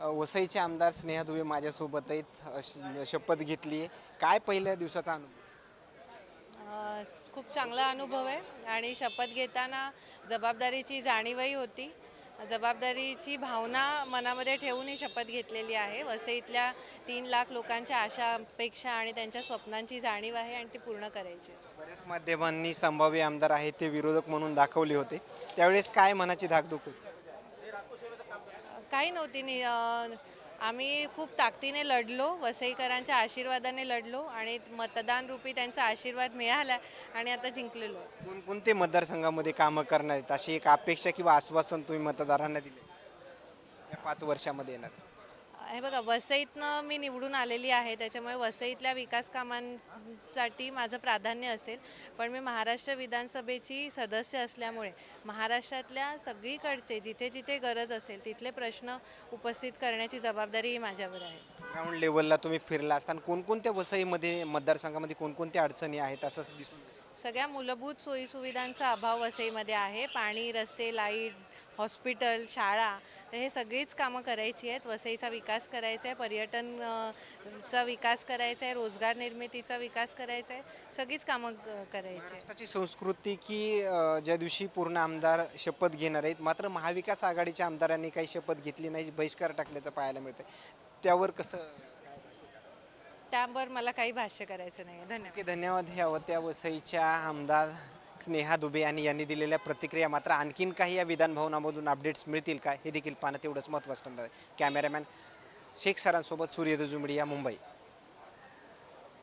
वसईचे आमदार स्नेहा दुबे माझ्यासोबत आहेत शपथ घेतली. आहे काय पहिल्या दिवसाचा अनुभव? खूप चांगला अनुभव आहे आणि शपथ घेताना जबाबदारीची जाणीवही होती. जबाबदारीची भावना मनामध्ये ठेवून ही शपथ घेतलेली आहे. वसईतल्या तीन लाख लोकांच्या आशा अपेक्षा आणि त्यांच्या स्वप्नांची जाणीव आहे आणि ती पूर्ण करायची. बऱ्याच माध्यमांनी संभाव्य आमदार आहेत ते विरोधक म्हणून दाखवले होते. त्यावेळेस काय मनाची धाकधूक होती? काही नव्हती नि आम्ही खूप ताकदीने लढलो वसईकरांच्या आशीर्वादाने लढलो आणि मतदान रूपी त्यांचा आशीर्वाद मिळाला आणि आता जिंकलेलो. कोणकोणते मतदारसंघामध्ये कामं करणार आहेत? अशी एक अपेक्षा किंवा आश्वासन तुम्ही मतदारांना दिले? या पाच वर्षामध्ये येणार. हे बघा वसईतनं मी निवडून आलेली आहे त्याच्यामुळे वसईतल्या विकास कामांसाठी माझं प्राधान्य असेल पण मी महाराष्ट्र विधानसभेची सदस्य असल्यामुळे महाराष्ट्रातल्या सगळीकडचे जिथे जिथे गरज असेल तिथले प्रश्न उपस्थित करण्याची जबाबदारी ही माझ्यावर आहे ग्राउंड लेवलला तुम्ही फिरला असताना कोणकोणत्या वसईमध्ये मतदारसंघामध्ये कोणकोणत्या अडचणी आहेत असं दिसून? सगळ्या मूलभूत सोयीसुविधांचा अभाव वसईमध्ये आहे पाणी रस्ते लाइट हॉस्पिटल शाळा तर हे सगळीच कामं करायची आहेत. वसईचा विकास करायचा आहे पर्यटन अ, चा विकास करायचा आहे रोजगार निर्मितीचा विकास करायचा आहे. सगळीच कामं करायची आहेत. महाराष्ट्राची संस्कृती की अ, ज्या दिवशी पूर्ण आमदार शपथ घेणार आहेत मात्र महाविकास आघाडीच्या आमदारांनी काही शपथ घेतली नाही बहिष्कार टाकल्याचं पाहायला मिळतं त्यावर कसं त्यावर मला काही भाष्य करायचं नाही धन्यवाद. नक्की धन्यवाद. ह्या होत्या वसईच्या आमदार स्नेहा दुबे आणि यांनी दिलेल्या प्रतिक्रिया मात्र आणखीन काही या विधानभवनामधून अपडेट्स मिळतील का हे देखील पाहणं तेवढंच महत्त्वाचं ठरणार आहे. कॅमेरामॅन शेख सरांसोबत सूर्य दुजुंबडी या मुंबई.